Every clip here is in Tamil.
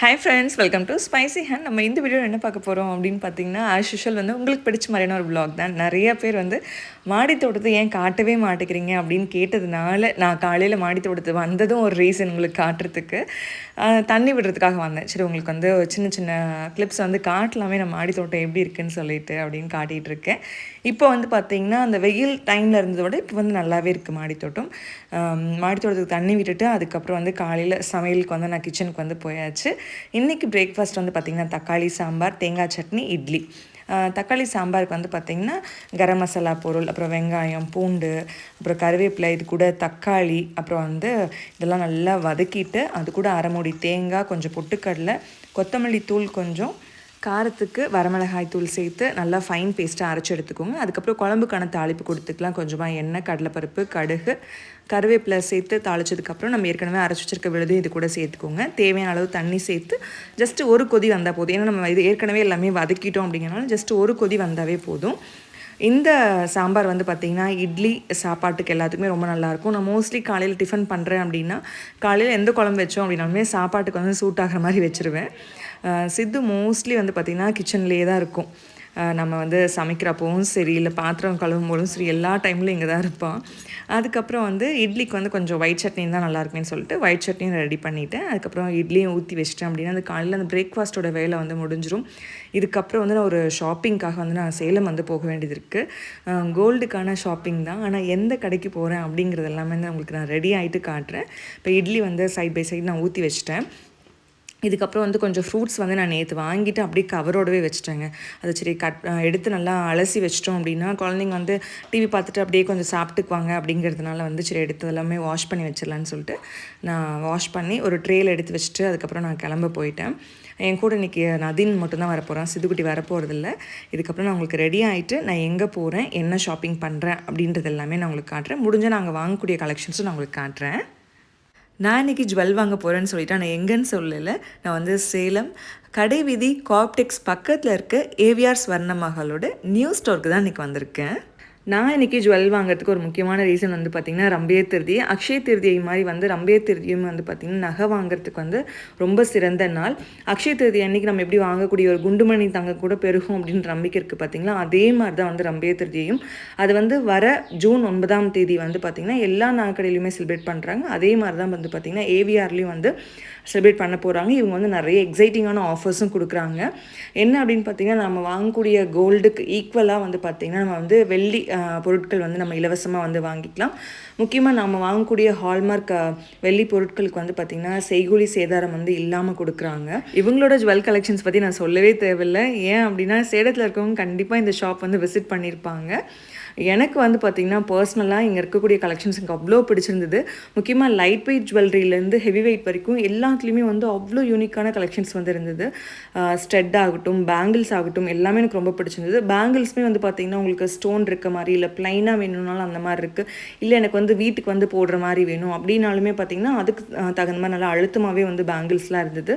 Friends welcome to spicy hand நம்ம இந்த வீடியோ என்ன பார்க்க போகிறோம் அப்படின்னு பார்த்தீங்கன்னா ஆஸ் யூஷுவல் வந்து உங்களுக்கு பிடிச்ச மாதிரியான ஒரு vlog தான். நிறைய பேர் வந்து மாடி தோட்டத்தை ஏன் காட்டவே மாட்டேங்கிறீங்க அப்படின்னு கேட்டதுனால நான் காலையில் மாடி தோட்டத்து வந்ததும் ஒரு ரீசன் உங்களுக்கு காட்டுறதுக்கு தண்ணி விடுறதுக்காக வந்தேன். சரி உங்களுக்கு வந்து ஒரு சின்ன சின்ன கிளிப்ஸ் வந்து காட்டலாமே நம்ம மாடி தோட்டம் எப்படி இருக்குன்னு சொல்லிட்டு அப்படின்னு காட்டிகிட்டு இருக்கேன். இப்போ வந்து பார்த்திங்கன்னா அந்த வெயில் டைமில் இருந்ததை விட இப்போ வந்து நல்லாவே இருக்குது மாடித்தோட்டம். மாடித்தோட்டத்துக்கு தண்ணி விட்டுட்டு அதுக்கப்புறம் வந்து காலையில் சமையலுக்கு வந்து நான் கிச்சனுக்கு வந்து போயாச்சு. இன்றைக்கி பிரேக்ஃபாஸ்ட் வந்து பார்த்திங்கன்னா தக்காளி சாம்பார் தேங்காய் சட்னி இட்லி. தக்காளி சாம்பாருக்கு வந்து பார்த்திங்கன்னா கரம் மசாலா பொருள் அப்புறம் வெங்காயம் பூண்டு அப்புறம் கருவேப்பிலை இது கூட தக்காளி அப்புறம் வந்து இதெல்லாம் நல்லா வதக்கிட்டு அது கூட அரைமுடி தேங்காய் கொஞ்சம் பொட்டுக்கடலை கொத்தமல்லி தூள் கொஞ்சம் காரத்துக்கு வரமிளகாய் தூள் சேர்த்து நல்லா ஃபைன் பேஸ்ட்டாக அரைச்சி எடுத்துக்கோங்க. அதுக்கப்புறம் குழம்புக்கான தாளிப்பு கொடுத்துக்கலாம். கொஞ்சமாக எண்ணெய் கடலைப்பருப்பு கடுகு கருவேப்பிலை சேர்த்து தாளிச்சதுக்கப்புறம் நம்ம ஏற்கனவே அரைச்சி வச்சிருக்க விழுது இது கூட சேர்த்துக்கோங்க. தேவையான அளவு தண்ணி சேர்த்து ஜஸ்ட் ஒரு கொதி வந்தால் போதும். ஏன்னா நம்ம இது ஏற்கனவே எல்லாமே வதக்கிட்டோம் அப்படிங்கிறனால ஜஸ்ட் ஒரு கொதி வந்தாவே போதும். இந்த சாம்பார் வந்து பார்த்திங்கன்னா இட்லி சாப்பாட்டுக்கு எல்லாத்துக்குமே ரொம்ப நல்லாயிருக்கும் நான் மோஸ்ட்லி காலையில் டிஃபன் பண்ணுறேன் அப்படின்னா காலையில் எந்த குழம்பு வச்சோம் அப்படின்னாலுமே சாப்பாட்டுக்கு வந்து சூட் ஆகிற மாதிரி வச்சுருவேன். சித்து மோஸ்ட்லி வந்து பார்த்திங்கன்னா கிச்சன்லேயே தான் இருக்கும். நம்ம வந்து சமைக்கிறப்பவும் சரி இல்லை பாத்திரம் கழுவும் போதும் சரி எல்லா டைம்லையும் இங்கே தான் இருப்பான் அதுக்கப்புறம் வந்து இட்லிக்கு வந்து கொஞ்சம் ஒயிட் சட்னி தான் நல்லா சொல்லிட்டு ஒயிட் சட்னியும் ரெடி பண்ணிவிட்டேன் அதுக்கப்புறம் இட்லியும் ஊற்றி வச்சிட்டேன் அப்படின்னா அந்த காலையில் அந்த பிரேக்ஃபாஸ்ட்டோட வேலை வந்து முடிஞ்சிடும் இதுக்கப்புறம் வந்து நான் ஒரு ஷாப்பிங்க்காக வந்து நான் சேலம் வந்து போக வேண்டியது இருக்குது கோல்டுக்கான ஷாப்பிங் தான். ஆனால் எந்த கடைக்கு போகிறேன் அப்படிங்கிறது எல்லாமே வந்து உங்களுக்கு நான் ரெடி ஆகிட்டு காட்டுறேன். இப்போ இட்லி வந்து சைட் பை சைடு நான் ஊற்றி வச்சிட்டேன். இதுக்கப்புறம் வந்து கொஞ்சம் ஃப்ரூட்ஸ் வந்து நான் நேற்று வாங்கிட்டு அப்படியே கவரோடவே வச்சுட்டேங்க. அது சரி கட் எடுத்து நல்லா அலசி வச்சிட்டோம் அப்படின்னா குழந்தைங்க வந்து டிவி பார்த்துட்டு அப்படியே கொஞ்சம் சாப்பிட்டுக்குவாங்க அப்படிங்கிறதுனால வந்து சரி எடுத்து எல்லாமே வாஷ் பண்ணி வச்சிடலான்னு சொல்லிட்டு நான் வாஷ் பண்ணி ஒரு ட்ரேயில் எடுத்து வச்சுட்டு அதுக்கப்புறம் நான் கிளம்ப போயிட்டேன். என் கூட இன்றைக்கி நதின் மட்டும்தான் வரப்போகிறேன் சிதுக்குட்டி வரப்போகிறதில்ல இதுக்கப்புறம் நான் உங்களுக்கு ரெடி ஆகிட்டு நான் எங்கே போகிறேன் என்ன ஷாப்பிங் பண்ணுறேன் அப்படின்றது எல்லாமே நான் உங்களுக்கு காட்டுறேன். முடிஞ்சால் நாங்கள் வாங்கக்கூடிய கலெக்ஷன்ஸும் நான் உங்களுக்கு காட்டுறேன். நான் இன்னைக்கு ஜுவல் வாங்க போகிறேன்னு சொல்லிட்டு நான் எங்கேன்னு சொல்லலை. நான் வந்து சேலம் கடைவீதி காப்டெக்ஸ் பக்கத்தில் இருக்க ஏவிஆர் ஸ்வர்ணமகளோட நியூ ஸ்டோருக்கு தான் இன்றைக்கி வந்திருக்கேன். நான் இன்றைக்கி ஜுவல் வாங்குறதுக்கு ஒரு முக்கியமான ரீசன் வந்து பார்த்திங்கன்னா ரம்பே திருதி. அக்ஷய திருதியை மாதிரி வந்து ரம்பே திருதியும் வந்து பார்த்திங்கன்னா நகை வாங்குறதுக்கு வந்து ரொம்ப சிறந்த நாள். அக்ஷய திருதி அன்னைக்கு நம்ம எப்படி வாங்கக்கூடிய ஒரு குண்டுமணி தங்க கூட பெருகும் அப்படின்ற நம்பிக்கை இருக்குது பார்த்தீங்களா அதே மாதிரி தான் வந்து ரம்பே திருதியையும். அது வந்து வர ஜூன் ஒன்பதாம் தேதி வந்து பார்த்திங்கன்னா எல்லா நாட்களிலுமே செலிப்ரேட் பண்ணுறாங்க அதே மாதிரி தான் வந்து பார்த்திங்கன்னா ஏவிஆர்லேயும் வந்து செலிப்ரேட் பண்ண போகிறாங்க இவங்க வந்து நிறைய எக்ஸைட்டிங்கான ஆஃபர்ஸும் கொடுக்குறாங்க. என்ன அப்படின்னு பார்த்தீங்கன்னா நம்ம வாங்கக்கூடிய கோல்டுக்கு ஈக்குவலாக வந்து பார்த்திங்கன்னா நம்ம வந்து வெள்ளி பொருட்கள் வந்து நம்ம இலவசமாக வந்து வாங்கிக்கலாம். முக்கியமாக நம்ம வாங்கக்கூடிய ஹால்மார்க் வெள்ளி பொருட்களுக்கு வந்து பார்த்திங்கன்னா செய்கூலி சேதாரம் வந்து இல்லாமல் கொடுக்குறாங்க. இவங்களோட ஜுவல் கலெக்ஷன்ஸ் பற்றி நான் சொல்லவே தேவையில்லை. ஏன் அப்படின்னா சேலத்தில் இருக்கவங்க கண்டிப்பாக இந்த ஷாப் வந்து விசிட் பண்ணியிருப்பாங்க எனக்கு வந்து பார்த்திங்கன்னா பர்சனலாக இங்கே இருக்கக்கூடிய கலெக்ஷன்ஸ் எனக்கு அவ்வளோ பிடிச்சிருந்தது. முக்கியமாக லைட் வெயிட் ஜுவல்லரியிலேருந்து ஹெவி வெயிட் வரைக்கும் எல்லாத்துலேயுமே வந்து அவ்வளோ யூனிக்கான கலெக்ஷன்ஸ் வந்து இருந்தது. ஸ்டெட் ஆகட்டும் பேங்கிள்ஸ் ஆகட்டும் எல்லாமே எனக்கு ரொம்ப பிடிச்சிருந்தது. பேங்கிள்ஸுமே வந்து பார்த்திங்கன்னா உங்களுக்கு ஸ்டோன் இருக்க மாதிரி இல்லை ப்ளைனாக வேணும்னாலும் அந்த மாதிரி இருக்குது இல்லை எனக்கு வந்து வீட்டுக்கு வந்து போடுற மாதிரி வேணும் அப்படின்னாலுமே பார்த்திங்கன்னா அதுக்கு தகுந்த மாதிரி நல்லா அழுத்தமாகவே வந்து பேங்கிள்ஸ்லாம் இருந்தது.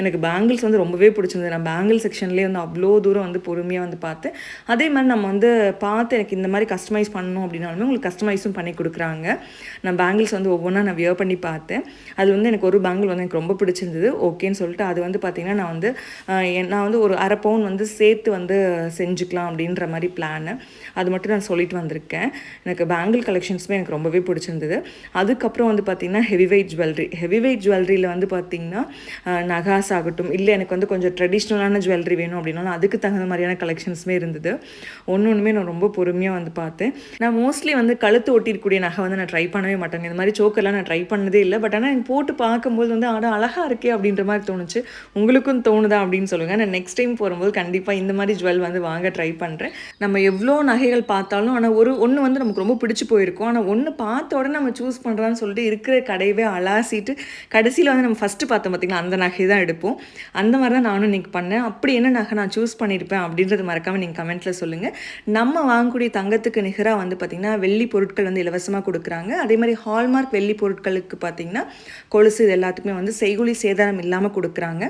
எனக்கு பேங்கிள்ஸ் வந்து ரொம்பவே பிடிச்சிருந்தது. நான் பேங்கிள் செக்ஷன்லேயே வந்து அவ்வளோ தூரம் வந்து பொறுமையாக வந்து பார்த்தேன். அதே மாதிரி நம்ம வந்து பார்த்து எனக்கு இந்த மாதிரி கஸ்டமைஸ் பண்ணணும் அப்படின்னாலுமே உங்களுக்கு கஸ்டமைஸும் பண்ணி கொடுக்குறாங்க. நான் பேங்கிள்ஸ் வந்து ஒவ்வொன்றா நான் வியர் பண்ணி பார்த்தேன். அது வந்து எனக்கு ஒரு பேங்கிள் வந்து எனக்கு ரொம்ப பிடிச்சிருந்தது. ஓகேன்னு சொல்லிட்டு அது வந்து பார்த்திங்கன்னா நான் வந்து என்- நான் வந்து ஒரு அரை பவுன் வந்து சேர்த்து வந்து செஞ்சுக்கலாம் அப்படின்ற மாதிரி பிளானு அது மட்டும் நான் சொல்லிட்டு வந்திருக்கேன். எனக்கு பேங்கிள் கலெக்ஷன்ஸுமே எனக்கு ரொம்பவே பிடிச்சிருந்தது. அதுக்கப்புறம் வந்து பார்த்திங்கன்னா heavy weight jewellery heavy weight ஜுவல்லரியில் வந்து பார்த்திங்கன்னா நகாஸ் ஆகட்டும். இல்லை எனக்கு வந்து கொஞ்சம் ட்ரெடிஷ்னலான ஜுவல்லரி வேணும் அப்படின்னாலும் அதுக்கு தகுந்த மாதிரியான கலெக்ஷன்ஸுமே இருந்தது. ஒன்று ஒன்றுமே நான் ரொம்ப பொறுமையாக வந்து பார்த்தேன். நான் மோஸ்ட்லி வந்து கழுத்து ஒட்டிருக்கூடிய நகை வந்து நான் ட்ரை பண்ணவே மாட்டேன் இந்த மாதிரி சோக்கெல்லாம் நான் ட்ரை பண்ணதே இல்லை. பட் ஆனால் எனக்கு போட்டு பார்க்கும்போது வந்து ஆட அழகாக இருக்கே அப்படின்ற மாதிரி தோணுச்சு. உங்களுக்கும் தோணுதா அப்படின்னு சொல்லுங்கள் நான் நெக்ஸ்ட் டைம் போகும்போது கண்டிப்பாக இந்த மாதிரி ஜுவல் வந்து வாங்க ட்ரை பண்ணுறேன் நம்ம எவ்வளோ நகைகள் பார்த்தாலும் ஆனால் ஒரு ஒன்று வந்து நமக்கு ரொம்ப பிடிச்சி போயிருக்கும். ஆனால் ஒன்று பார்த்த உடனே நம்ம சூஸ் பண்ணுறான்னு சொல்லிட்டு இருக்கிற கடையவே அலாசிட்டு கடைசியில் வந்து நம்ம ஃபஸ்ட்டு பார்த்தோம் பார்த்தீங்களா அந்த நகை தான் எடுப்போம். அந்த மாதிரி தான் நானும் இன்றைக்கி பண்ணேன். அப்படி என்ன நகை நான் சூஸ் பண்ணியிருப்பேன் அப்படின்றது மறக்காமல் நீங்கள் கமெண்ட்டில் சொல்லுங்கள் நம்ம வாங்கக்கூடிய தங்கத்தை தங்கத்துக்கு நிகராக வந்து பார்த்திங்கன்னா வெள்ளி பொருட்கள் வந்து இலவசமாக கொடுக்குறாங்க. அதே மாதிரி ஹால்மார்க் வெள்ளி பொருட்களுக்கு பார்த்திங்கன்னா கொலுசு இது எல்லாத்துக்குமே வந்து செய்குலி சேதாரம் இல்லாமல் கொடுக்குறாங்க.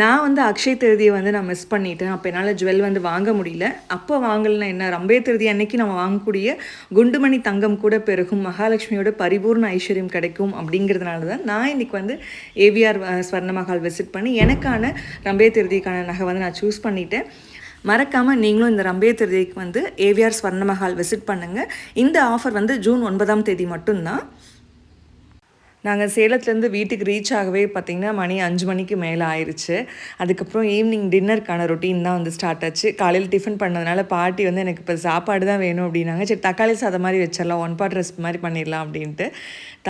நான் வந்து அக்ஷய் திருதியை வந்து நான் மிஸ் பண்ணிட்டேன். அப்போ என்னால் ஜுவல் வந்து வாங்க முடியல. அப்போ வாங்கலைன்னா என்ன? ரம்பே திருதி அன்னைக்கு நம்ம வாங்கக்கூடிய குண்டுமணி தங்கம் கூட பெருகும். மகாலட்சுமியோட பரிபூர்ண ஐஸ்வர்யம் கிடைக்கும் அப்படிங்கிறதுனால தான் நான் இன்றைக்கி வந்து ஏவிஆர் ஸ்வர்ண மஹால் விசிட் பண்ணி எனக்கான ரம்பே திருதிக்கான நகை வந்து நான் சூஸ் பண்ணிட்டேன். மறக்காமல் நீங்களும் இந்த ரம்பே திருதிக்கு வந்து ஏவிஆர் ஸ்வர்ண மஹால் விசிட் பண்ணுங்கள் இந்த ஆஃபர் வந்து ஜூன் ஒன்பதாம் தேதி மட்டும்தான். நாங்கள் சேலத்துலேருந்து வீட்டுக்கு ரீச் ஆகவே பார்த்திங்கன்னா மணி அஞ்சு மணிக்கு மேலே ஆயிடுச்சு அதுக்கப்புறம் ஈவினிங் டின்னருக்கான ரொட்டீன் தான் வந்து ஸ்டார்ட் ஆச்சு. காலையில் டிஃபன் பண்ணதுனால பாட்டி வந்து எனக்கு இப்போ சாப்பாடு தான் வேணும் அப்படின்னாங்க. சரி தக்காளி சாதம் மாதிரி வச்சிடலாம் ஒன் பாட் ரெசிபி மாதிரி பண்ணிடலாம் அப்படின்ட்டு.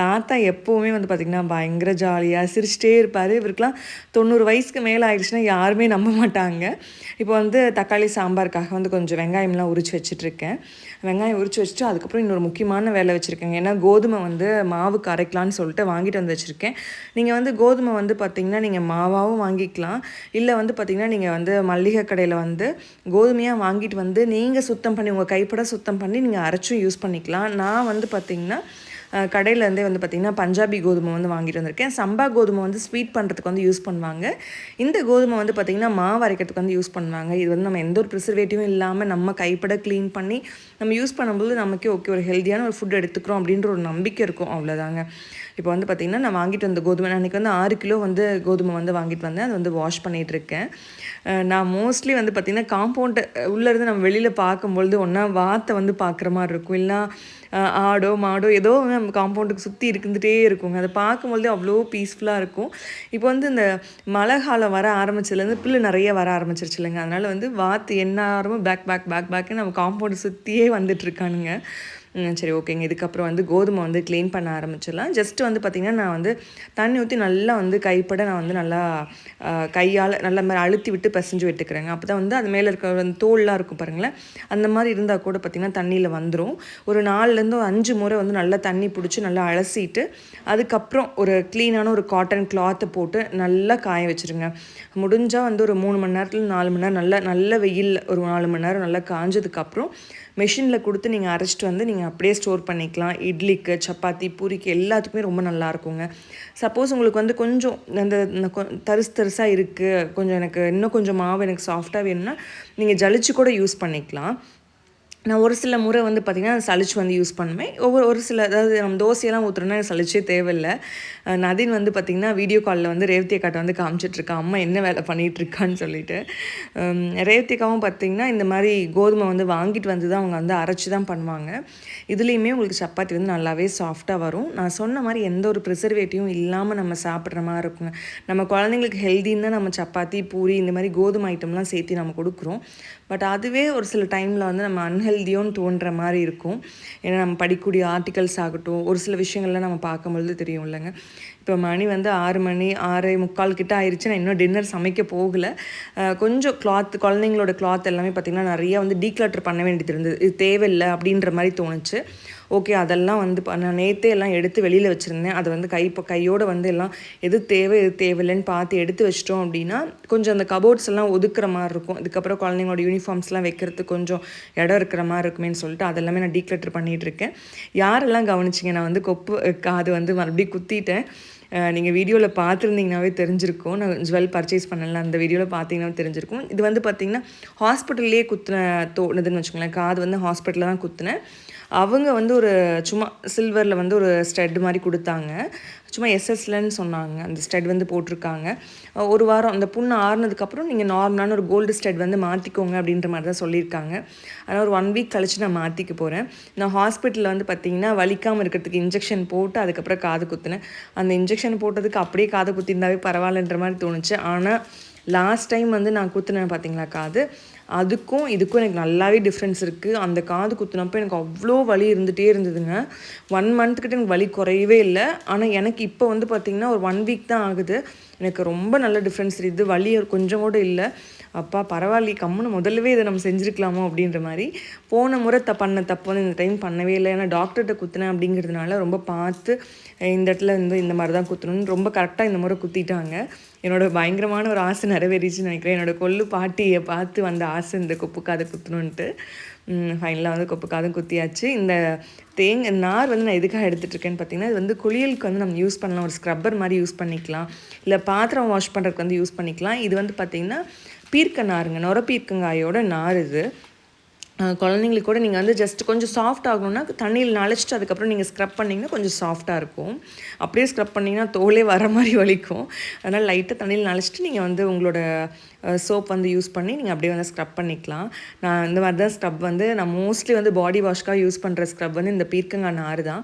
தாத்தா எப்போவுமே வந்து பார்த்திங்கன்னா பயங்கர ஜாலியாக சிரிச்சிட்டே இருப்பார். இவருக்கெலாம் தொண்ணூறு வயசுக்கு மேலே ஆயிடுச்சுன்னா யாருமே நம்ப மாட்டாங்க. இப்போ வந்து தக்காளி சாம்பாருக்காக வந்து கொஞ்சம் வெங்காயம்லாம் உரிச்சு வச்சிட்ருக்கேன் வெங்காயம் உரிச்சு வச்சுட்டு அதுக்கப்புறம் இன்னொரு முக்கியமான வேலை வச்சுருக்கேங்க. ஏன்னா கோதுமை வந்து மாவுக்கு அரைக்கலான்னு சொல்லிட்டு வாங்கிட்டு வந்து வச்சுருக்கேன். நீங்கள் வந்து கோதுமை வந்து பார்த்திங்கன்னா நீங்கள் மாவாகவும் வாங்கிக்கலாம். இல்லை வந்து பார்த்திங்கன்னா நீங்கள் வந்து மல்லிகை கடையில் வந்து கோதுமையாக வாங்கிட்டு வந்து நீங்கள் சுத்தம் பண்ணி உங்கள் கைப்பட சுத்தம் பண்ணி நீங்கள் அரைச்சும் யூஸ் பண்ணிக்கலாம். நான் வந்து பார்த்திங்கன்னா கடையிலேருந்தே வந்து பார்த்திங்கன்னா பஞ்சாபி கோதுமை வந்து வாங்கிட்டு வந்திருக்கேன். சம்பா கோதுமை வந்து ஸ்வீட் பண்ணுறதுக்கு வந்து யூஸ் பண்ணுவாங்க. இந்த கோதுமை வந்து பார்த்திங்கன்னா மாவு அரைக்கிறதுக்கு வந்து யூஸ் பண்ணுவாங்க. இது வந்து நம்ம எந்த ஒரு ப்ரிசர்வேட்டிவும் இல்லாமல் நம்ம கைப்பட க்ளீன் பண்ணி நம்ம யூஸ் பண்ணும்போது நமக்கே ஓகே ஒரு ஹெல்த்தியான ஒரு ஃபுட் எடுத்துக்கிறோம் அப்படின்ற ஒரு நம்பிக்கை இருக்கும். அவ்வளோதாங்க இப்போ வந்து பார்த்திங்கன்னா நான் வாங்கிட்டு வந்த கோதுமை நான் அன்றைக்கி வந்து ஆறு கிலோ வந்து கோதுமை வந்து வாங்கிட்டு வந்தேன். அது வந்து வாஷ் பண்ணிகிட்ருக்கேன் நான் மோஸ்ட்லி வந்து பார்த்திங்கன்னா காம்பவுண்டு உள்ளேருந்து நம்ம வெளியில் பார்க்கும்பொழுது ஒன்றா வாத்தை வந்து பார்க்குற மாதிரி இருக்கும். இல்லைனா ஆடோ மாடோ ஏதோ நம்ம காம்பவுண்டுக்கு சுற்றி இருந்துகிட்டே இருக்குங்க. அதை பார்க்கும்பொழுது அவ்வளோ பீஸ்ஃபுல்லாக இருக்கும். இப்போ வந்து இந்த மழை காலம் வர ஆரம்பிச்சதுலேருந்து புல்லு நிறைய வர ஆரம்பிச்சிருச்சு இல்லைங்க. அதனால் வந்து வாத்து எந்நேரமும் பேக் பேக் பேக் பேக்குன்னு நம்ம காம்பவுண்டு சுற்றியே வந்துட்டுருக்கானுங்க. சரி ஓகேங்க இதுக்கப்புறம் வந்து கோதுமை வந்து க்ளீன் பண்ண ஆரம்பிச்சிடலாம். ஜஸ்ட்டு வந்து பார்த்திங்கன்னா நான் வந்து தண்ணி ஊற்றி நல்லா வந்து கைப்பட நான் வந்து நல்லா கையால் நல்ல மாதிரி அழுத்தி விட்டு பிசைஞ்சு விட்டுக்கிறேங்க. அப்போ தான் வந்து அது மேலே இருக்க அந்த தோல்லாம் இருக்கும் பாருங்களேன். அந்த மாதிரி இருந்தால் கூட பார்த்திங்கன்னா தண்ணியில் வந்துடும் ஒரு நாலுலேருந்து ஒரு அஞ்சு முறை வந்து நல்லா தண்ணி பிடிச்சி நல்லா அலசிட்டு அதுக்கப்புறம் ஒரு க்ளீனான ஒரு காட்டன் கிளாத்தை போட்டு நல்லா காய வச்சுருங்க. முடிஞ்சால் வந்து ஒரு மூணு மணி நேரத்தில் நாலு மணி நேரம் நல்லா நல்ல வெயில் ஒரு நாலு மணி நேரம் நல்லா காஞ்சதுக்கப்புறம் மெஷினில் கொடுத்து நீங்கள் அரைச்சிட்டு வந்து நீங்கள் அப்படியே ஸ்டோர் பண்ணிக்கலாம். இட்லிக்கு சப்பாத்தி பூரிக்கு எல்லாத்துக்குமே ரொம்ப நல்லா இருக்குங்க. சப்போஸ் உங்களுக்கு வந்து கொஞ்சம் அந்த தரிசு தரிசாக இருக்குது கொஞ்சம் எனக்கு இன்னும் கொஞ்சம் மாவு எனக்கு சாஃப்டாக வேணும்னா நீங்கள் ஜலிச்சு கூட யூஸ் பண்ணிக்கலாம். நான் ஒரு சில முறை வந்து பார்த்திங்கன்னா சளிச்சு வந்து யூஸ் பண்ணுவேன். ஒவ்வொரு ஒரு சில அதாவது நம்ம தோசையெல்லாம் ஊற்றுறோன்னா சளிச்சே தேவையில்லை. நதின் வந்து பார்த்திங்கன்னா வீடியோ காலில் வந்து ரேவதி அக்காட்ட வந்து காமிச்சிட்ருக்கான் அம்மா என்ன வேலை பண்ணிகிட்ருக்கான்னு சொல்லிட்டு. ரேவதி அக்காவும் பார்த்திங்கன்னா இந்த மாதிரி கோதுமை வந்து வாங்கிட்டு வந்து தான் அவங்க வந்து அரைச்சி தான் பண்ணுவாங்க. இதுலேயுமே உங்களுக்கு சப்பாத்தி வந்து நல்லாவே சாஃப்டாக வரும். நான் சொன்ன மாதிரி எந்த ஒரு ப்ரிசர்வேட்டிவும் இல்லாமல் நம்ம சாப்பிட்ற மாதிரி இருக்குங்க. நம்ம குழந்தைங்களுக்கு ஹெல்த்தின்னு தான் நம்ம சப்பாத்தி பூரி இந்த மாதிரி கோதுமை ஐட்டம்லாம் சேர்த்து நம்ம கொடுக்குறோம். பட் அதுவே ஒரு சில டைமில் வந்து நம்ம அன்ஹெல்தியோன்னு தோன்ற மாதிரி இருக்கும். ஏன்னா நம்ம படிக்கக்கூடிய ஆர்டிகல்ஸ் ஆகட்டும் ஒரு சில விஷயங்கள்லாம் நம்ம பார்க்கும்பொழுது தெரியும் இல்லைங்க. இப்போ மணி வந்து ஆறு மணி ஆறு முக்கால் கிட்ட ஆயிடுச்சு நான் இன்னும் டின்னர் சமைக்க போகலை. கொஞ்சம் கிளாத் குழந்தைங்களோட கிளாத் எல்லாமே பார்த்திங்கன்னா நிறையா வந்து டீக்ளட்டர் பண்ண வேண்டியது இருந்தது. இது தேவையில்லை அப்படின்ற மாதிரி தோணுச்சு. ஓகே அதெல்லாம் வந்து நான் நேற்றே எல்லாம் எடுத்து வெளியில் வச்சுருந்தேன். அதை வந்து கை இப்போ கையோடு வந்து எல்லாம் எது தேவை எது தேவையில்லைன்னு பார்த்து எடுத்து வச்சிட்டோம் அப்படின்னா கொஞ்சம் அந்த கபோர்ட்ஸ் எல்லாம் ஒதுக்குற மாதிரி இருக்கும். அதுக்கப்புறம் குழந்தைங்களோட யூனிஃபார்ம்ஸ்லாம் வைக்கிறதுக்கு கொஞ்சம் இடம் இருக்கிற மாதிரி இருக்குமேன்னு சொல்லிட்டு அதெல்லாமே நான் டீக்ளட்டர் பண்ணிகிட்டு இருக்கேன். யாரெல்லாம் கவனிச்சிங்க? நான் வந்து கொப்பு காது வந்து மறுபடியும் குத்திட்டேன். நீங்கள் வீடியோவில் பார்த்துருந்தீங்கனாவே தெரிஞ்சிருக்கும். நான் ஜுவல் பர்ச்சேஸ் பண்ணல அந்த வீடியோவில் பார்த்தீங்கன்னா தெரிஞ்சிருக்கும். இது வந்து பார்த்திங்கன்னா ஹாஸ்பிட்டல்லே குத்தின தோணுதுன்னு வச்சுக்கோங்களேன் காது வந்து ஹாஸ்பிட்டலில் தான் குத்தினேன். அவங்க வந்து ஒரு சும்மா சில்வரில் வந்து ஒரு ஸ்டெட் மாதிரி கொடுத்தாங்க. சும்மா எஸ்எஸ்லன்னு சொன்னாங்க. அந்த ஸ்டெட் வந்து போட்டிருக்காங்க. ஒரு வாரம் அந்த புண்ணு ஆறுனதுக்கப்புறம் நீங்கள் நார்மலான ஒரு கோல்டு ஸ்டெட் வந்து மாற்றிக்கோங்க அப்படின்ற மாதிரி தான் சொல்லியிருக்காங்க. ஆனால் ஒரு ஒன் வீக் கழித்து நான் மாற்றிக்க போகிறேன் நான் ஹாஸ்பிட்டலில் வந்து பார்த்திங்கன்னா வலிக்காமல் இருக்கிறதுக்கு இன்ஜெக்ஷன் போட்டு அதுக்கப்புறம் காது குத்துனேன். அந்த இன்ஜெக்ஷன் போட்டதுக்கு அப்படியே காது குத்திருந்தாவே பரவாயில்லன்ற மாதிரி தோணுச்சு. ஆனால் லாஸ்ட் டைம் வந்து நான் குத்துனேன் பார்த்தீங்களா காது? அதுக்கும் இதுக்கும் எனக்கு நல்லாவே டிஃப்ரென்ஸ் இருக்குது அந்த காது குத்துனப்போ எனக்கு அவ்வளோ வலி இருந்துகிட்டே இருந்ததுங்க. ஒன் மந்த்கிட்ட எனக்கு வலி குறையவே இல்லை. ஆனால் எனக்கு இப்போ வந்து பார்த்திங்கன்னா ஒரு ஒன் வீக் தான் ஆகுது. எனக்கு ரொம்ப நல்ல டிஃப்ரென்ஸ் தெரியுது வலி கொஞ்சம் கூட இல்லை. அப்பா பரவாயில்லையே கம்முன்னு முதல்லவே இதை நம்ம செஞ்சுருக்கலாமோ அப்படின்ற மாதிரி. போன முறை த பண்ண தப்பு வந்து இந்த டைம் பண்ணவே இல்லை. ஏன்னா டாக்டர்கிட்ட குத்துனேன் அப்படிங்கிறதுனால ரொம்ப பார்த்து இந்த இடத்துல வந்து இந்த மாதிரி தான் குத்தணும்னு ரொம்ப கரெக்டாக இந்த முறை குத்திட்டாங்க. என்னோட பயங்கரமான ஒரு ஆசை நிறைவேறிச்சுன்னு நினைக்கிறேன். என்னோட கொள்ளு பாட்டியை பார்த்து வந்த ஆசை இந்த கொப்பு காதை குத்தணுன்ட்டு ஃபைனலாக வந்து கொப்பு காதும் குத்தியாச்சு. இந்த தேங்க நார் வந்து நான் எதுக்காக எடுத்துகிட்ருக்கேன்னு பார்த்தீங்கன்னா இது வந்து குளியலுக்கு வந்து நம்ம யூஸ் பண்ணலாம். ஒரு ஸ்க்ரப்பர் மாதிரி யூஸ் பண்ணிக்கலாம். இல்லை பாத்திரம் வாஷ் பண்ணுறதுக்கு வந்து யூஸ் பண்ணிக்கலாம். இது வந்து பார்த்திங்கன்னா பீர்க்க நாருங்க. நொர பீர்க்கங்காயோட நார் இது குழந்தைங்களுக்கு கூட நீங்கள் வந்து ஜஸ்ட் கொஞ்சம் சாஃப்ட் ஆகணும்னா தண்ணியில் நனைச்சிட்டு அதுக்கப்புறம் நீங்கள் ஸ்க்ரப் பண்ணிங்கன்னா கொஞ்சம் சாஃப்டாக இருக்கும். அப்படியே ஸ்க்ரப் பண்ணிங்கன்னா தோலே வர மாதிரி வலிக்கும். அதனால் லைட்டாக தண்ணியில் நனைச்சிட்டு நீங்கள் வந்து உங்களோட சோப் வந்து யூஸ் பண்ணி நீங்கள் அப்படியே வந்து ஸ்க்ரப் பண்ணிக்கலாம். நான் இந்த மாதிரி தான் ஸ்க்ரப் வந்து நான் மோஸ்ட்லி வந்து பாடி வாஷ்க்காக யூஸ் பண்ணுற ஸ்க்ரப் வந்து இந்த பீர்க்கங்காய் நார் தான்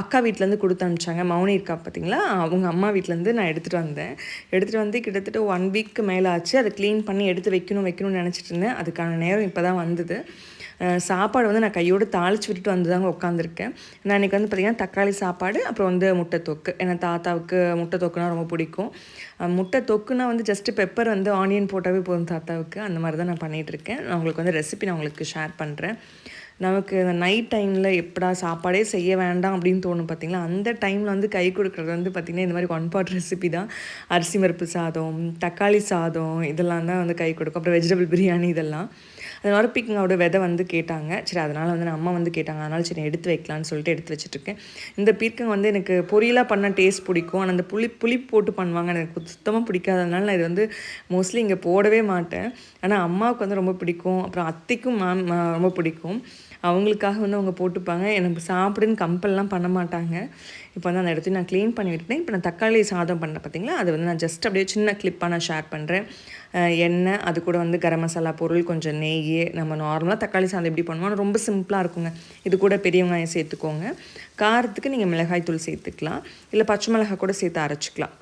அக்கா வீட்டிலேருந்து கொடுத்து அனுப்பிச்சாங்க. மௌனி இருக்கா பார்த்தீங்களா? அவங்க அம்மா வீட்டிலேருந்து நான் எடுத்துகிட்டு வந்தேன். எடுத்துகிட்டு வந்து கிட்டத்தட்ட ஒன் வீக்கு மேலே ஆச்சு. அதை க்ளீன் பண்ணி எடுத்து வைக்கணும் வைக்கணும்னு நினச்சிட்டு இருந்தேன். அதுக்கான நேரம் இப்போ தான் வந்தது சாப்பாடு வந்து நான் கையோடு தாளிச்சு விட்டுட்டு வந்து தாங்க உட்காந்துருக்கேன் நான் இன்றைக்கி வந்து பார்த்திங்கன்னா தக்காளி சாப்பாடு அப்புறம் வந்து முட்டை தொக்கு. ஏன்னா தாத்தாவுக்கு முட்டை தொக்குனா ரொம்ப பிடிக்கும். முட்டை தொக்குனா வந்து ஜஸ்ட்டு பெப்பர் வந்து ஆனியன் போட்டாவே போதும் தாத்தாவுக்கு. அந்த மாதிரி தான் நான் பண்ணிகிட்ருக்கேன் நான் உங்களுக்கு வந்து ரெசிபி நான் உங்களுக்கு ஷேர் பண்ணுறேன் நமக்கு இந்த நைட் டைமில் எப்படா சாப்பாடே செய்ய வேண்டாம் அப்படின்னு தோணும் பார்த்திங்களா அந்த டைமில் வந்து கை கொடுக்குறது வந்து பார்த்திங்கன்னா இந்த மாதிரி ஒன் பாட் ரெசிபி தான். அரிசி மறுப்பு சாதம் தக்காளி சாதம் இதெல்லாம் தான் வந்து கை கொடுக்கும். அப்புறம் வெஜிடபிள் பிரியாணி இதெல்லாம். அது நொரப்பிக்கங்கோட விதை வந்து கேட்டாங்க. சரி அதனால் வந்து நான் அம்மா வந்து கேட்டாங்க. அதனால் சரி எடுத்து வைக்கலான்னு சொல்லிட்டு எடுத்து வச்சுட்ருக்கேன் இந்த பீர்க்கங்க வந்து எனக்கு பொரியலாக பண்ண டேஸ்ட் பிடிக்கும். ஆனால் அந்த புளி புளி போட்டு பண்ணுவாங்க. எனக்கு சுத்தமாக பிடிக்காததுனால நான் இது வந்து மோஸ்ட்லி இங்கே போடவே மாட்டேன். ஆனால் அம்மாவுக்கு வந்து ரொம்ப பிடிக்கும். அப்புறம் அத்தைக்கும் மேம் ரொம்ப பிடிக்கும். அவங்களுக்காக வந்து அவங்க போட்டுப்பாங்க. எனக்கு சாப்பிடுன்னு கம்பல்லாம் பண்ண மாட்டாங்க. இப்போ வந்து அந்த இடத்துல நான் க்ளீன் பண்ணி விட்டுட்டேன். இப்போ நான் தக்காளி சாதம் பண்ண பார்த்தீங்களா அது வந்து நான் ஜஸ்ட் அப்படியே சின்ன கிளிப்பாக நான் ஷேர் பண்ணுறேன் எண்ணெய் அது கூட வந்து கரம் மசாலா பொருள் கொஞ்சம் நெய் நம்ம நார்மலாக தக்காளி சாதம் எப்படி பண்ணுவோம் ரொம்ப சிம்பிளாக இருக்குங்க. இது கூட பெரிய வெங்காயம் சேர்த்துக்கோங்க. காரத்துக்கு நீங்கள் மிளகாய் தூள் சேர்த்துக்கலாம். இல்லை பச்சை மிளகாய் கூட சேர்த்து அரைச்சிக்கலாம்.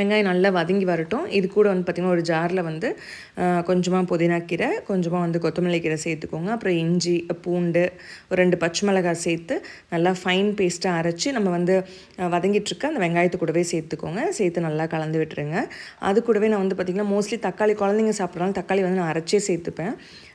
வெங்காயம் நல்லா வதங்கி வரட்டும். இது கூட வந்து பார்த்திங்கன்னா ஒரு ஜாரில் வந்து கொஞ்சமாக புதினா கீரை கொஞ்சமாக வந்து கொத்தமல்லி கீரை சேர்த்துக்கோங்க. அப்புறம் இஞ்சி பூண்டு ஒரு ரெண்டு பச்சை மிளகாய் சேர்த்து நல்லா ஃபைன் பேஸ்ட்டாக அரைச்சி நம்ம வந்து வதங்கிட்டுருக்க அந்த வெங்காயத்தை கூடவே சேர்த்துக்கோங்க. சேர்த்து நல்லா கலந்து விட்டுருங்க. அது கூடவே நான் வந்து பார்த்திங்கன்னா மோஸ்ட்லி தக்காளி குழந்தைங்க சாப்பிட்றனால தக்காளி வந்து நான் அரைச்சே சேர்த்துப்பேன்.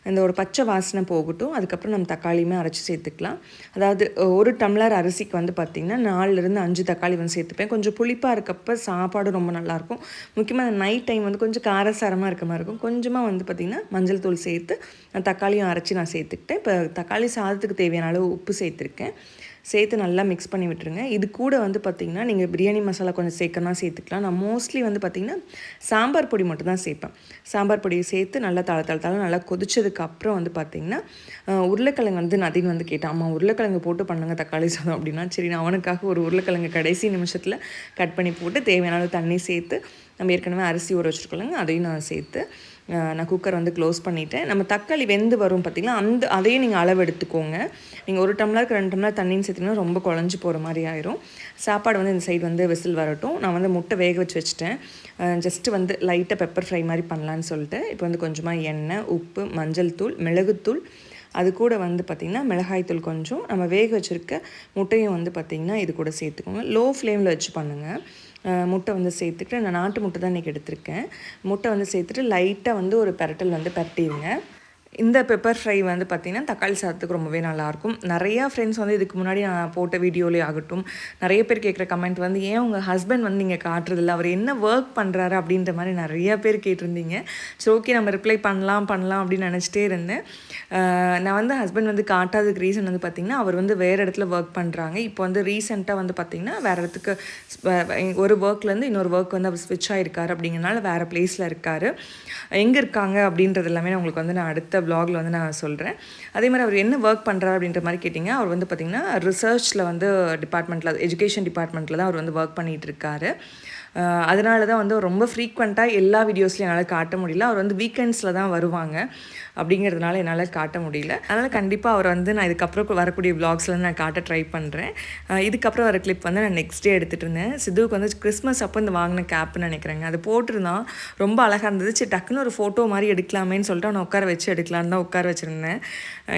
இந்த ஒரு பச்சை வாசனை போகட்டும் அதுக்கப்புறம் நம்ம தக்காளியுமே அரைச்சி சேர்த்துக்கலாம். அதாவது ஒரு டம்ளர் அரிசிக்கு வந்து பார்த்திங்கன்னா நாலுலேருந்து அஞ்சு தக்காளி வந்து சேர்த்துப்பேன். கொஞ்சம் புளிப்பாக இருக்கப்போ சாப்பாடு ரொம்ப நல்லாயிருக்கும். முக்கியமாக நைட் டைம் வந்து கொஞ்சம் காரசாரமாக இருக்க மாதிரி இருக்கும். கொஞ்சமாக வந்து பார்த்திங்கன்னா மஞ்சள் தூள் சேர்த்து நான் தக்காளியும் அரைச்சி நான் சேர்த்துக்கிட்டேன். இப்போ தக்காளி சாதத்துக்கு தேவையான அளவு உப்பு சேர்த்துருக்கேன். சேர்த்து நல்லா மிக்ஸ் பண்ணி விட்டுருங்க. இது கூட வந்து பார்த்திங்கன்னா நீங்கள் பிரியாணி மசாலா கொஞ்சம் சேர்க்கணும் சேர்த்துக்கலாம். நான் மோஸ்ட்லி வந்து பார்த்திங்கன்னா சாம்பார் பொடி மட்டும் தான் சேர்ப்பேன். சாம்பார் பொடியை சேர்த்து நல்லா தள தள தள நல்லா கொதிச்சதுக்கு அப்புறம் வந்து பார்த்திங்கன்னா உருளைக்கிழங்கு வந்து நதின் வந்து கேட்டேன். அம்மா உருளைக்கிழங்கு போட்டு பண்ணுங்க தக்காளி சாதம் அப்படின்னா. சரி நான் அவனுக்காக ஒரு உருளைக்கிழங்கு கடைசி நிமிஷத்தில் கட் பண்ணி போட்டு தேவையான தண்ணி சேர்த்து நம்ம ஏற்கனவே அரிசி ஊற வச்சுருக்கோங்க அதையும் நான் சேர்த்து நான் குக்கர் வந்து க்ளோஸ் பண்ணிவிட்டேன் நம்ம தக்காளி வெந்து வரும் பார்த்திங்கன்னா அந்த அதையும் நீங்கள் அளவு எடுத்துக்கோங்க நீங்கள் ஒரு டம்ளருக்கு ரெண்டு டம்ளர் தண்ணின்னு சேர்த்திங்கன்னா ரொம்ப குழஞ்சி போகிற மாதிரி ஆயிரும். சாப்பாடு வந்து இந்த சைடு வந்து விசில் வரட்டும். நான் வந்து முட்டை வேக வச்சு வச்சுட்டேன். ஜஸ்ட்டு வந்து லைட்டாக பெப்பர் ஃப்ரை மாதிரி பண்ணலான்னு சொல்லிட்டு இப்போ வந்து கொஞ்சமாக எண்ணெய் உப்பு மஞ்சள் தூள் மிளகுத்தூள். அது கூட வந்து பார்த்திங்கன்னா மிளகாய்த்தூள் கொஞ்சம். நம்ம வேக வச்சுருக்க முட்டையும் வந்து பார்த்திங்கன்னா இது கூட சேர்த்துக்கோங்க. லோ ஃப்ளேமில் வச்சு பண்ணுங்கள் முட்டை வந்து சேர்த்துட்டு நான் நாட்டு முட்டை தான் இன்றைக்கி எடுத்திருக்கேன். முட்டை வந்து சேர்த்துட்டு லைட்டாக வந்து ஒரு பெரட்டல் வந்து பரட்டிடுங்க. இந்த பெப்பர் ஃப்ரை வந்து பார்த்திங்கன்னா தக்காளி சாதத்துக்கு ரொம்பவே நல்லாயிருக்கும். நிறையா ஃப்ரெண்ட்ஸ் வந்து இதுக்கு முன்னாடி நான் போட்ட வீடியோலே ஆகட்டும் நிறைய பேர் கேட்குற கமெண்ட் வந்து ஏன் உங்கள் ஹஸ்பண்ட் வந்து நீங்கள் காட்டுறதில்ல அவர் என்ன ஒர்க் பண்ணுறாரு அப்படின்ற மாதிரி நிறையா பேர் கேட்டிருந்தீங்க. ஸோ ஓகே நம்ம ரிப்ளை பண்ணலாம் பண்ணலாம் அப்படின்னு நினச்சிட்டே இருந்தேன். நான் வந்து ஹஸ்பண்ட் வந்து காட்டாததுக்கு ரீசன் வந்து பார்த்திங்கன்னா அவர் வந்து வேறு இடத்துல ஒர்க் பண்ணுறாங்க இப்போ வந்து ரீசெண்டாக வந்து பார்த்திங்கன்னா வேறு இடத்துக்கு ஒரு ஒர்க்லேருந்து இன்னொரு ஒர்க் வந்து அவர் ஸ்விட்ச் ஆகிருக்காரு அப்படிங்கிறனால வேறு பிளேஸில் இருக்கார். எங்கே இருக்காங்க அப்படின்றது எல்லாமே உங்களுக்கு வந்து நான் அடுத்த ப்ளாகில் வந்து நான் சொல்கிறேன் அதே மாதிரி அவர் என்ன ஒர்க் பண்ணுறாரு அப்படின்ற மாதிரி கேட்டிங்க அவர் வந்து பார்த்திங்கன்னா ரிசர்ச்சில் வந்து டிபார்ட்மெண்ட்டில் எஜுகேஷன் டிபார்ட்மெண்ட்டில் தான் அவர் வந்து ஒர்க் பண்ணிகிட்டு இருக்காரு. அதனால தான் வந்து ரொம்ப ஃப்ரீக்வெண்ட்டாக எல்லா வீடியோஸ்லையும் என்னால் காட்ட முடியல. அவர் வந்து வீக்கெண்ட்ஸில் தான் வருவாங்க. அப்படிங்கிறதுனால என்னால் காட்ட முடியல. அதனால் கண்டிப்பாக அவர் வந்து நான் இதுக்கப்புறம் வரக்கூடிய vlogsல நான் காட்ட ட்ரை பண்ணுறேன் இதுக்கப்புறம் வர கிளிப் வந்து நான் நெக்ஸ்ட் டே எடுத்துகிட்டு இருந்தேன். சித்துவுக்கு வந்து கிறிஸ்மஸ் அப்போ இந்த வாங்கின கேப்னு நினைக்கிறேங்க. அது போட்டிருந்தான். ரொம்ப அழகாக இருந்தது. சரி டக்குன்னு ஒரு ஃபோட்டோ மாதிரி எடுக்கலாமேன்னு சொல்லிட்டு அவனை உட்கார வச்சு எடுக்கலான்னு தான் உட்கார வச்சுருந்தேன்.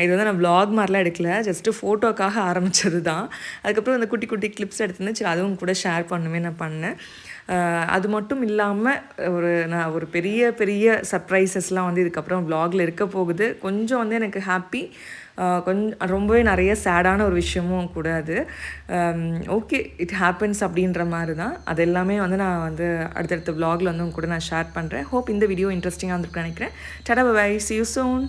இது வந்து நான் vlog மாதிரிலாம் எடுக்கல. ஜஸ்ட்டு ஃபோட்டோக்காக ஆரம்பித்தது தான் அதுக்கப்புறம் அந்த குட்டி குட்டி கிளிப்ஸ் எடுத்திருந்தேன். சரி அதுவும் கூட ஷேர் பண்ணுமே நான் பண்ணேன். அது மட்டும் இல்லாமல் ஒரு நான் ஒரு பெரிய பெரிய சர்ப்ரைசஸ்லாம் வந்து இதுக்கப்புறம் vlogல இருக்க போகுது. கொஞ்சம் வந்து எனக்கு ஹாப்பி கொஞ்சம் ரொம்பவே நிறைய சேடான ஒரு விஷயமும் கூட அது. ஓகே இட் ஹேப்பன்ஸ் அப்படின்ற மாதிரி தான் அது எல்லாமே வந்து நான் வந்து அடுத்தடுத்த vlogல வந்து உங்க கூட நான் ஷேர் பண்ணுறேன் ஹோப் இந்த வீடியோ இன்ட்ரெஸ்டிங்காக வந்துருக்கு நினைக்கிறேன். டடா பை சி யூ சூன்